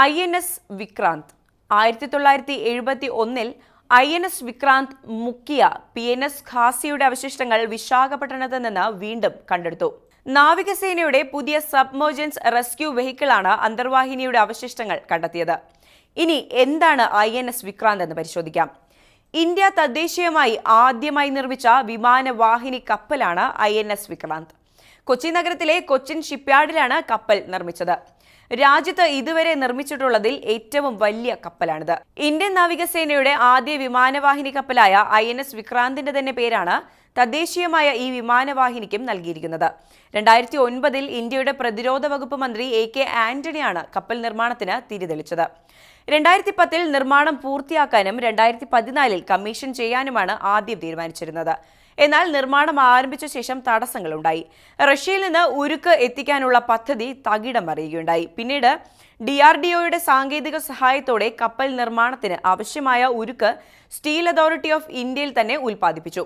I N S Vikrant. ആയിരത്തി തൊള്ളായിരത്തി എഴുപത്തി ഒന്നിൽ ഐ എൻ എസ് വിക്രാന്ത് മുക്കിയ പി എൻ എസ് ഖാസിയുടെ അവശിഷ്ടങ്ങൾ വിശാഖപട്ടണത്ത് നിന്ന് വീണ്ടും കണ്ടെടുത്തു. നാവികസേനയുടെ പുതിയ സബ്മോജൻസ് റെസ്ക്യൂ വെഹിക്കിളാണ് അന്തർവാഹിനിയുടെ അവശിഷ്ടങ്ങൾ കണ്ടെത്തിയത്. ഇനി എന്താണ് ഐ എൻ എസ് വിക്രാന്ത് എന്ന് പരിശോധിക്കാം. ഇന്ത്യ തദ്ദേശീയമായി ആദ്യമായി നിർമ്മിച്ച വിമാനവാഹിനി കപ്പലാണ് I N S Vikrant. Kochi നഗരത്തിലെ കൊച്ചിൻ ഷിപ്പ്യാർഡിലാണ് കപ്പൽ നിർമ്മിച്ചത്. രാജ്യത്ത് ഇതുവരെ നിർമ്മിച്ചിട്ടുള്ളതിൽ ഏറ്റവും വലിയ കപ്പലാണിത്. ഇന്ത്യൻ നാവികസേനയുടെ ആദ്യ വിമാനവാഹിനി കപ്പലായ ഐ എൻ എസ് വിക്രാന്തിന്റെ തന്നെ പേരാണ് തദ്ദേശീയമായ ഈ വിമാനവാഹിനിക്കും നൽകിയിരിക്കുന്നത്. രണ്ടായിരത്തി ഒൻപതിൽ ഇന്ത്യയുടെ പ്രതിരോധ വകുപ്പ് മന്ത്രി എ കെ ആന്റണിയാണ് കപ്പൽ നിർമ്മാണത്തിന് തിരിതെളിച്ചത്. രണ്ടായിരത്തി പത്തിൽ നിർമ്മാണം പൂർത്തിയാക്കാനും രണ്ടായിരത്തി പതിനാലിൽ കമ്മീഷൻ ചെയ്യാനുമാണ് ആദ്യം തീരുമാനിച്ചിരുന്നത്. എന്നാൽ നിർമ്മാണം ആരംഭിച്ച ശേഷം തടസ്സങ്ങളുണ്ടായി. റഷ്യയിൽ നിന്ന് ഉരുക്ക് എത്തിക്കാനുള്ള പദ്ധതി തകിടം മറിയുകയുണ്ടായി. പിന്നീട് ഡി ആർ ഡി ഒയുടെ സാങ്കേതിക സഹായത്തോടെ കപ്പൽ നിർമ്മാണത്തിന് ആവശ്യമായ ഉരുക്ക് സ്റ്റീൽ അതോറിറ്റി ഓഫ് ഇന്ത്യയിൽ തന്നെ ഉൽപ്പാദിപ്പിച്ചു.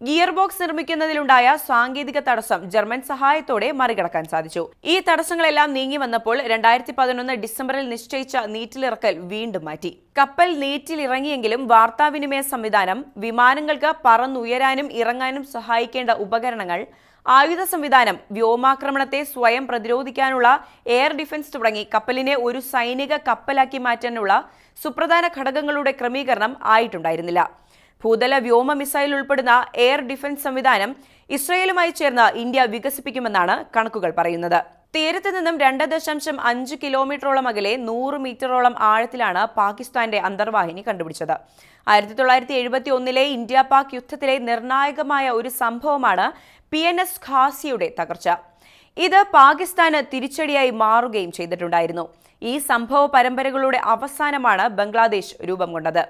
ഗിയർ ബോക്സ് നിർമ്മിക്കുന്നതിലുണ്ടായ സാങ്കേതിക തടസ്സം ജർമ്മൻ സഹായത്തോടെ മറികടക്കാൻ സാധിച്ചു. ഈ തടസ്സങ്ങളെല്ലാം നീങ്ങി വന്നപ്പോൾ രണ്ടായിരത്തി പതിനൊന്ന് ഡിസംബറിൽ നിശ്ചയിച്ച നീറ്റിലിറക്കൽ വീണ്ടും മാറ്റി. കപ്പൽ നീറ്റിലിറങ്ങിയെങ്കിലും വാർത്താവിനിമയ സംവിധാനം വിമാനങ്ങൾക്ക് പറന്നുയരാനും ഇറങ്ങാനും സഹായിക്കേണ്ട ഉപകരണങ്ങൾ ആയുധ സംവിധാനം വ്യോമാക്രമണത്തെ സ്വയം പ്രതിരോധിക്കാനുള്ള എയർ ഡിഫൻസ് തുടങ്ങി കപ്പലിനെ ഒരു സൈനിക കപ്പലാക്കി മാറ്റാനുള്ള സുപ്രധാന ഘടകങ്ങളുടെ ക്രമീകരണം ആയിട്ടുണ്ടായിരുന്നില്ല. ഭൂതല വ്യോമ മിസൈൽ ഉൾപ്പെടുന്ന എയർ ഡിഫൻസ് സംവിധാനം ഇസ്രയേലുമായി ചേർന്ന് ഇന്ത്യ വികസിപ്പിക്കുമെന്നാണ് കണക്കുകൾ പറയുന്നത്. തീരത്ത് നിന്നും രണ്ട് ദശാംശം അഞ്ച് കിലോമീറ്ററോളം അകലെ നൂറ് മീറ്ററോളം ആഴത്തിലാണ് പാകിസ്ഥാന്റെ അന്തർവാഹിനി കണ്ടുപിടിച്ചത്. ആയിരത്തി തൊള്ളായിരത്തി എഴുപത്തി ഒന്നിലെ ഇന്ത്യ പാക് യുദ്ധത്തിലെ നിർണായകമായ ഒരു സംഭവമാണ് പി എൻ എസ് ഖാസിയുടെ തകർച്ച. ഇത് പാകിസ്ഥാന് തിരിച്ചടിയായി മാറുകയും ചെയ്തിട്ടുണ്ടായിരുന്നു. ഈ സംഭവ പരമ്പരകളുടെ അവസാനമാണ് ബംഗ്ലാദേശ് രൂപം കൊണ്ടത്.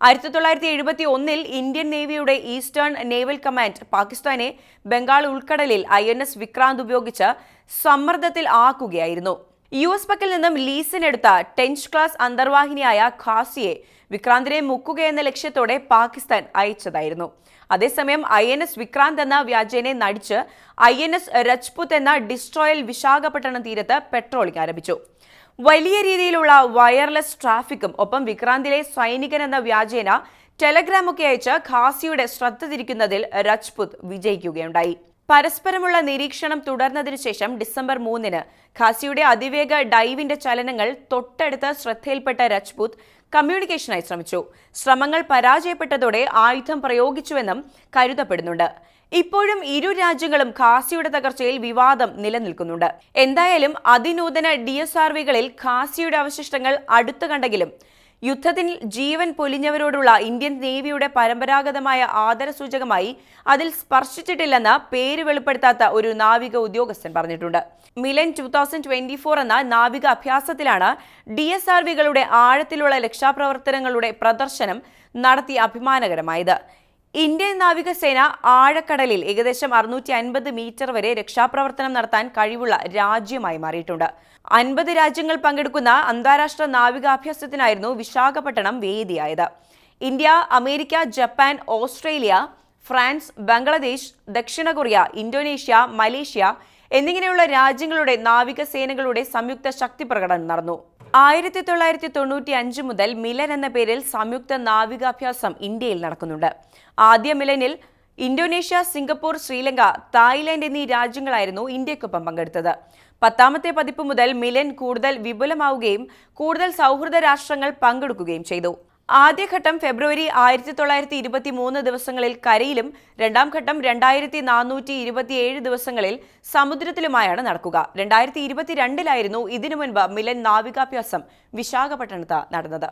ആയിരത്തി തൊള്ളായിരത്തി എഴുപത്തി ഒന്നിൽ ഇന്ത്യൻ നേവിയുടെ ഈസ്റ്റേൺ നേവൽ കമാൻഡ് പാകിസ്ഥാനെ ബംഗാൾ ഉൾക്കടലിൽ ഐ എൻ എസ് വിക്രാന്ത് ഉപയോഗിച്ച് സമ്മർദ്ദത്തിൽ ആക്കുകയായിരുന്നു. യു എസ് പക്കൽ നിന്നും ലീസിനെടുത്ത ടെൻച്ച് ക്ലാസ് അന്തർവാഹിനിയായ ഖാസിയെ വിക്രാന്തിനെ മുക്കുകയെന്ന ലക്ഷ്യത്തോടെ പാകിസ്ഥാൻ അയച്ചതായിരുന്നു. അതേസമയം ഐ എൻ എസ് വിക്രാന്ത് എന്ന വ്യാജേനെ നടിച്ച് ഐ എൻ എസ് രജ്പുത് എന്ന ഡിസ്ട്രോയൽ വിശാഖപട്ടണം തീരത്ത് പെട്രോളിംഗ് ആരംഭിച്ചു. വലിയ രീതിയിലുള്ള വയർലെസ് ട്രാഫിക്കും ഒപ്പം വിക്രാന്തിലെ സൈനികൻ എന്ന വ്യാജേന ടെലഗ്രാമൊക്കെ അയച്ച് ഖാസിയുടെ ശ്രദ്ധ തിരിക്കുന്നതിൽ രജ്പുത് വിജയിക്കുകയുണ്ടായി. പരസ്പരമുള്ള നിരീക്ഷണം തുടർന്നതിനു ശേഷം ഡിസംബർ മൂന്നിന് ഖാസിയുടെ അതിവേഗ ഡൈവിന്റെ ചലനങ്ങൾ തൊട്ടടുത്ത് ശ്രദ്ധയിൽപ്പെട്ട രജ്പുത് കമ്മ്യൂണിക്കേഷനായി ശ്രമിച്ചു. ശ്രമങ്ങൾ പരാജയപ്പെട്ടതോടെ ആയുധം പ്രയോഗിച്ചുവെന്നും കരുതപ്പെടുന്നുണ്ട്. ഇപ്പോഴും ഇരു രാജ്യങ്ങളും ഖാസിയുടെ തകർച്ചയിൽ വിവാദം നിലനിൽക്കുന്നുണ്ട്. എന്തായാലും അതിനൂതന ഡി എസ് ആർ വികളിൽ ഖാസിയുടെ അവശിഷ്ടങ്ങൾ അടുത്തു കണ്ടെങ്കിലും യുദ്ധത്തിൽ ജീവൻ പൊലിഞ്ഞവരോടുള്ള ഇന്ത്യൻ നേവിയുടെ പരമ്പരാഗതമായ ആദരസൂചകമായി അതിൽ സ്പർശിച്ചിട്ടില്ലെന്ന് പേര് വെളിപ്പെടുത്താത്ത ഒരു നാവിക ഉദ്യോഗസ്ഥൻ പറഞ്ഞിട്ടുണ്ട്. Milan two thousand twenty four എന്ന നാവിക അഭ്യാസത്തിലാണ് ഡി എസ് ആർ വികളുടെ ആഴത്തിലുള്ള രക്ഷാപ്രവർത്തനങ്ങളുടെ പ്രദർശനം നടത്തി അഭിമാനകരമായത്. ഇന്ത്യൻ നാവികസേന ആഴക്കടലിൽ ഏകദേശം അറുന്നൂറ്റി അൻപത് മീറ്റർ വരെ രക്ഷാപ്രവർത്തനം നടത്താൻ കഴിവുള്ള രാജ്യമായി മാറിയിട്ടുണ്ട്. അൻപത് രാജ്യങ്ങൾ പങ്കെടുക്കുന്ന അന്താരാഷ്ട്ര നാവികാഭ്യാസത്തിനായിരുന്നു Visakhapatnam വേദിയായത്. India America Japan Australia France Bangladesh ദക്ഷിണ കൊറിയ ഇന്തോനേഷ്യ മലേഷ്യ എന്നിങ്ങനെയുള്ള രാജ്യങ്ങളുടെ നാവികസേനകളുടെ സംയുക്ത ശക്തി പ്രകടനം നടന്നു. ആയിരത്തി തൊള്ളായിരത്തി തൊണ്ണൂറ്റി അഞ്ച് മുതൽ മിലൻ എന്ന പേരിൽ സംയുക്ത നാവികാഭ്യാസം ഇന്ത്യയിൽ നടക്കുന്നുണ്ട്. ആദ്യ മിലനിൽ ഇന്തോനേഷ്യ സിംഗപ്പൂർ ശ്രീലങ്ക തായ്ലാന്റ് എന്നീ രാജ്യങ്ങളായിരുന്നു ഇന്ത്യക്കൊപ്പം പങ്കെടുത്തത്. പത്താമത്തെ പതിപ്പ് മുതൽ മിലൻ കൂടുതൽ വിപുലമാവുകയും കൂടുതൽ സൗഹൃദ രാഷ്ട്രങ്ങൾ പങ്കെടുക്കുകയും ചെയ്തു. ആദ്യഘട്ടം ഫെബ്രുവരി ആയിരത്തി തൊള്ളായിരത്തി ഇരുപത്തി മൂന്ന് ദിവസങ്ങളിൽ കരയിലും രണ്ടാം ഘട്ടം രണ്ടായിരത്തി നാനൂറ്റി ഇരുപത്തിയേഴ് ദിവസങ്ങളിൽ സമുദ്രത്തിലുമായാണ് നടക്കുക. രണ്ടായിരത്തി ഇരുപത്തിരണ്ടിലായിരുന്നു ഇതിനു മുൻപ് മിലൻ നാവികാഭ്യാസം വിശാഖപട്ടണത്ത് നടന്നത്.